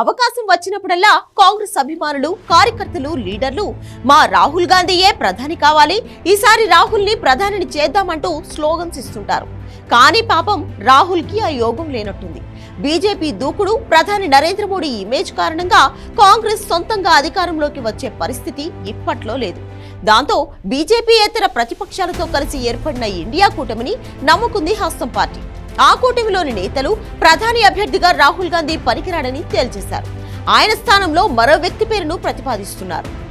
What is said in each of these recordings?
అవకాశం వచ్చినప్పుడల్లా కాంగ్రెస్ అభిమానులు కార్యకర్తలు లీడర్లు మా రాహుల్ గాంధీయే ప్రధాని కావాలి ఈసారి రాహుల్ని ప్రధానిని చేద్దామంటూ స్లోగన్స్ ఇస్తుంటారు. కానీ పాపం రాహుల్కి ఆ యోగం లేనట్టుంది. బీజేపీ దూకుడు ప్రధాని నరేంద్ర మోడీ ఇమేజ్ కారణంగా కాంగ్రెస్ సొంతంగా అధికారంలోకి వచ్చే పరిస్థితి ఇప్పట్లో లేదు. దాంతో బీజేపీ ఇతర ప్రతిపక్షాలతో కలిసి ఏర్పడిన ఇండియా కూటమిని నమ్ముకుంది హస్తం పార్టీ. ఆ కూటమిలోని నేతలు ప్రధాని అభ్యర్థిగా రాహుల్ గాంధీ పనికిరాడని తేల్చేశారు. ఆయన స్థానంలో మరో వ్యక్తి పేరును ప్రతిపాదిస్తున్నారు.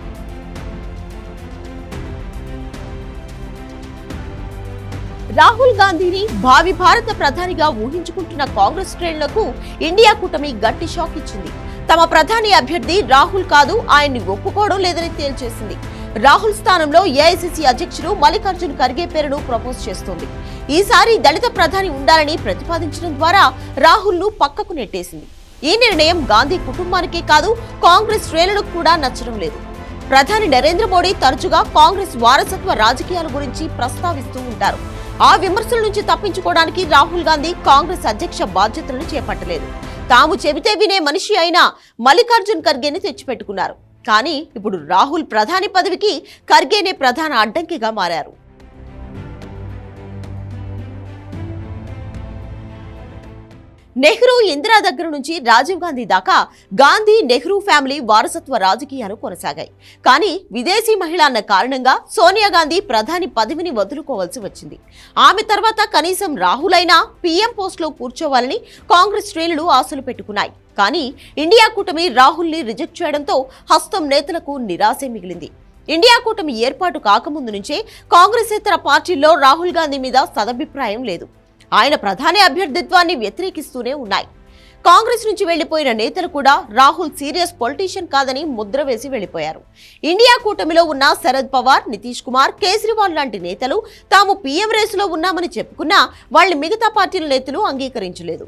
రాహుల్ గాంధీని భావి భారత ప్రధానిగా ఊహించుకుంటున్న కాంగ్రెస్ శ్రేణులకు ఇండియా కూటమి గట్టి షాక్ ఇచ్చింది. తమ ప్రధాని అభ్యర్థి రాహుల్ కాదు ఆయన్ని ఒప్పుకోవడం లేదని తేల్చేసింది. రాహుల్ స్థానంలో ఏఐసిసి అధ్యక్షుడు మల్లికార్జున్ ఖర్గే పేరును ప్రపోజ్ చేస్తోంది. ఈసారి దళిత ప్రధాని ఉండాలని ప్రతిపాదించడం ద్వారా రాహుల్ను పక్కకు నెట్టేసింది. ఈ నిర్ణయం గాంధీ కుటుంబానికే కాదు కాంగ్రెస్ శ్రేణులకు కూడా నచ్చడం లేదు. ప్రధాని నరేంద్ర మోడీ తరచుగా కాంగ్రెస్ వారసత్వ రాజకీయాల గురించి ప్రస్తావిస్తూ ఉంటారు. ఆ విమర్శల నుంచి తప్పించుకోవడానికి రాహుల్ గాంధీ కాంగ్రెస్ అధ్యక్ష బాధ్యతలను చేపట్టలేదు. తాము చెబితే వినే మనిషి అయిన మల్లికార్జున్ ఖర్గేని తెచ్చిపెట్టుకున్నారు. కానీ ఇప్పుడు రాహుల్ ప్రధాని పదవికి ఖర్గేనే ప్రధాన అడ్డంకిగా మారారు. నెహ్రూ ఇందిరా దగ్గర నుంచి రాజీవ్ గాంధీ దాకా గాంధీ నెహ్రూ ఫ్యామిలీ వారసత్వ రాజకీయాలు కొనసాగాయి. కానీ విదేశీ మహిళ అన్న కారణంగా సోనియా గాంధీ ప్రధాని పదవిని వదులుకోవాల్సి వచ్చింది. ఆమె తర్వాత కనీసం రాహుల్ అయినా పీఎం పోస్టులో కూర్చోవాలని కాంగ్రెస్ శ్రేణులు ఆశలు పెట్టుకున్నాయి. కానీ ఇండియా కూటమి రాహుల్ని రిజెక్ట్ చేయడంతో హస్తం నేతలకు నిరాశే మిగిలింది. ఇండియా కూటమి ఏర్పాటు కాకముందు నుంచే కాంగ్రెస్ ఇతర పార్టీల్లో రాహుల్ గాంధీ మీద సదభిప్రాయం లేదు. ఆయన ప్రధాని అభ్యర్థిత్వాన్ని వ్యతిరేకిస్తూనే ఉన్నాయి. కాంగ్రెస్ నుంచి వెళ్ళిపోయిన నేతలు కూడా రాహుల్ సీరియస్ పొలిటీషియన్ కాదని ముద్ర వేసి వెళ్ళిపోయారు ఇండియా కూటమిలో ఉన్న శరద్ పవార్ నితీష్ కుమార్ కేజ్రీవాల్ లాంటి నేతలు తాము పీఎం రేసులో ఉన్నామని చెప్పుకున్నా వాళ్ళని మిగతా పార్టీల నేతలు అంగీకరించలేదు.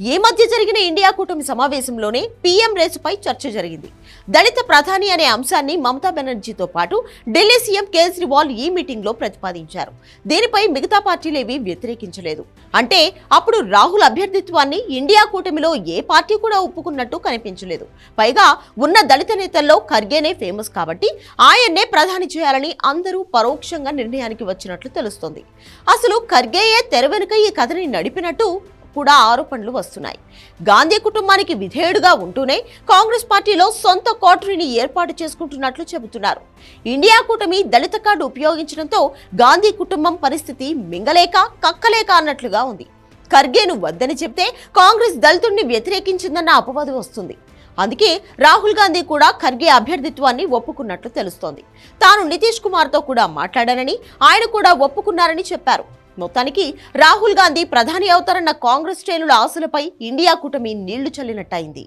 ఈ మధ్య జరిగిన ఇండియా కూటమి సమావేశంలోనే పీఎం రేసుపై చర్చ జరిగింది. దళిత ప్రధాని అనే అంశాన్ని మమతా బెనర్జీతో పాటు ఢిల్లీ సీఎం కేజ్రీవాల్ ఈ మీటింగ్లో ప్రతిపాదించారు. దీనిపై మిగతా పార్టీలేవి వ్యతిరేకించలేదు. అంటే అప్పుడు రాహుల్ అభ్యర్థిత్వాన్ని ఇండియా కూటమిలో ఏ పార్టీ కూడా ఒప్పుకున్నట్టు కనిపించలేదు. పైగా ఉన్న దళిత నేతల్లో ఖర్గేనే ఫేమస్ కాబట్టి ఆయన్నే ప్రధాని చేయాలని అందరూ పరోక్షంగా నిర్ణయానికి వచ్చినట్లు తెలుస్తోంది. అసలు ఖర్గేయే తెర వెనుక ఈ కథని నడిపినట్టు కూడా ఆరోపణలు వస్తున్నాయి. గాంధీ కుటుంబానికి విధేయుడుగా ఉంటూనే కాంగ్రెస్ పార్టీలో సొంత కోటరీని ఏర్పాటు చేసుకుంటున్నట్లు చెబుతున్నారు. ఇండియా కూటమి దళిత కార్డు ఉపయోగించడంతో గాంధీ కుటుంబం పరిస్థితి మింగలేక కక్కలేక అన్నట్లుగా ఉంది. ఖర్గేను వద్దని చెప్తే కాంగ్రెస్ దళితుడిని వ్యతిరేకించిందన్న అపవాదు వస్తుంది. అందుకే రాహుల్ గాంధీ కూడా ఖర్గే అభ్యర్థిత్వాన్ని ఒప్పుకున్నట్లు తెలుస్తోంది. తాను నితీష్ కుమార్తో కూడా మాట్లాడానని ఆయన కూడా ఒప్పుకున్నారని చెప్పారు. మొత్తానికి రాహుల్ గాంధీ ప్రధాని అవుతారన్న కాంగ్రెస్ శ్రేణుల ఆశలపై ఇండియా కూటమి నీళ్ళు చల్లినట్టయింది.